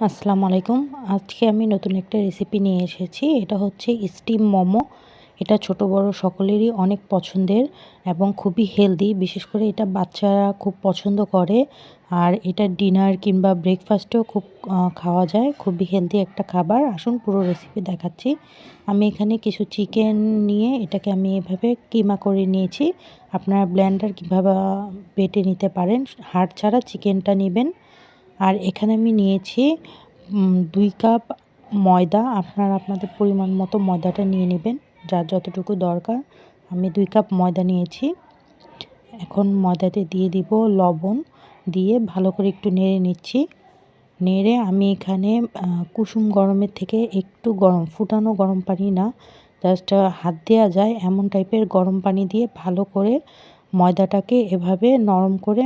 আসসালামু আলাইকুম। আজকে আমি নতুন একটা রেসিপি নিয়ে এসেছি। এটা হচ্ছে স্টিম মোমো এটা ছোট, বড় সকলেরই অনেক পছন্দের এবং খুবই হেলদি বিশেষ করে এটা বাচ্চারা খুব পছন্দ করে। আর এটা ডিনার কিংবা ব্রেকফাস্টেও খুব খাওয়া যায়। খুবই হেলদি একটা খাবার। আসুন পুরো রেসিপি দেখাচ্ছি। আমি এখানে কিছু চিকেন নিয়ে এটাকে আমি এভাবে কিমা করে নিয়েছি। আপনারা ব্ল্যান্ডার কীভাবে বেটে নিতে পারেন। হাড় ছাড়া চিকেনটা নেবেন। আর এখানে আমি নিয়েছি দুই কাপ ময়দা। আপনারা আপনাদের পরিমাণ মতো ময়দাটা নিয়ে নেবেন, যার যতটুকু দরকার। আমি দুই কাপ ময়দা নিয়েছি। এখন ময়দাতে দিয়ে দিব লবণ, দিয়ে ভালো করে একটু নেড়ে নিচ্ছি। নেড়ে আমি এখানে কুসুম গরমের থেকে একটু গরম, ফুটানো গরম পানি না, জাস্ট হাত দেওয়া যায় এমন টাইপের গরম পানি দিয়ে ভালো করে ময়দাটাকে এভাবে নরম করে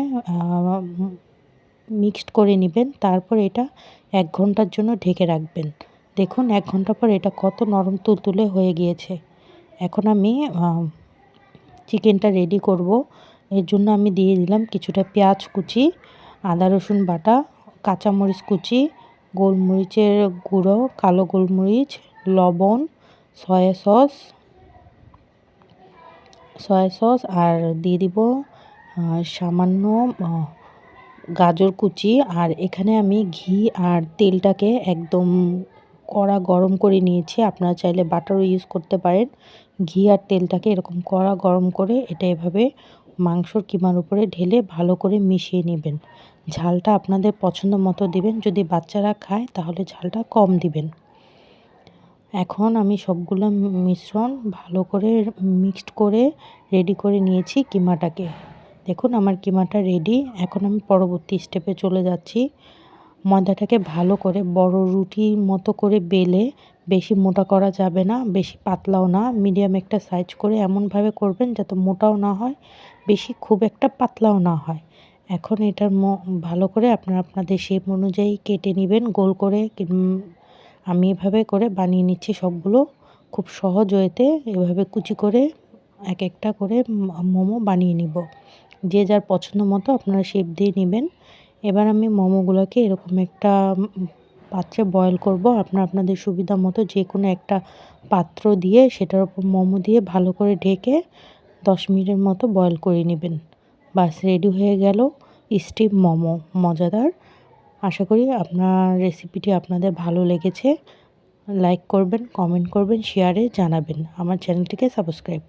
মিক্সড করে নেবেন, তারপর এটা এক ঘণ্টার জন্য ঢেকে রাখবেন। দেখুন, এক ঘণ্টা পর এটা কত নরম তুলতুলে হয়ে গিয়েছে। এখন আমি চিকেনটা রেডি করব। এর জন্য আমি দিয়ে দিলাম কিছুটা পেঁয়াজ কুচি, আদা রসুন বাটা, কাঁচামরিচ কুচি, গোলমরিচের গুঁড়ো, কালো গোলমরিচ, লবণ, সয়া সস সয়া সস, আর দিয়ে দিব সামান্য গাজর কুচি আর এখানে আমি ঘি আর তেলটাকে একদম কড়া গরম করে নিয়েছি। আপনারা চাইলে বাটারও ইউজ করতে পারেন। ঘি আর তেলটাকে এরকম কড়া গরম করে এটা এভাবে মাংসর কিমার উপরে ঢেলে ভালো করে মিশিয়ে নেবেন। ঝালটা আপনাদের পছন্দ মতো দিবেন। যদি বাচ্চারা খায় তাহলে ঝালটা কম দিবেন। এখন আমি সবগুলো মিশ্রণ ভালো করে মিক্সড করে রেডি করে নিয়েছি কিমাটাকে। দেখুন, আমার কিমাটা রেডি এখন আমি পরবর্তী স্টেপে চলে যাচ্ছি। ময়দাটাকে ভালো করে, বড় রুটির মতো করে বেলে, বেশি মোটা করা যাবে না, বেশি পাতলাও না। মিডিয়াম একটা সাইজ করে এমনভাবে করবেন যাতে মোটাও না হয়, বেশি খুব একটা পাতলাও না হয়। এখন এটার ভালো করে আপনারা আপনাদের শেপ অনুযায়ী কেটে নেবেন, গোল করে। আমি এভাবে করে বানিয়ে নিচ্ছি সবগুলো খুব সহজ হয়েতে। এভাবে কুচি করে এক একটা করে মোমো বানিয়ে নিব। যে যার পছন্দ মতো আপনারা শেপ দিয়ে নেবেন। এবার আমি মোমোগুলোকে এরকম একটা পাত্রে বয়ল করব। আপনার আপনাদের সুবিধা মতো যে কোনো একটা পাত্র দিয়ে সেটার উপর মোমো দিয়ে ভালো করে ঢেকে দশ মিনিটের মতো বয়ল করে নেবেন। বাস রেডি হয়ে গেল স্টিম মোমো, মজাদার। আশা করি আপনার রেসিপিটি আপনাদের ভালো লেগেছে। লাইক করবেন কমেন্ট করবেন শেয়ারে জানাবেন। আমার চ্যানেলটিকে সাবস্ক্রাইব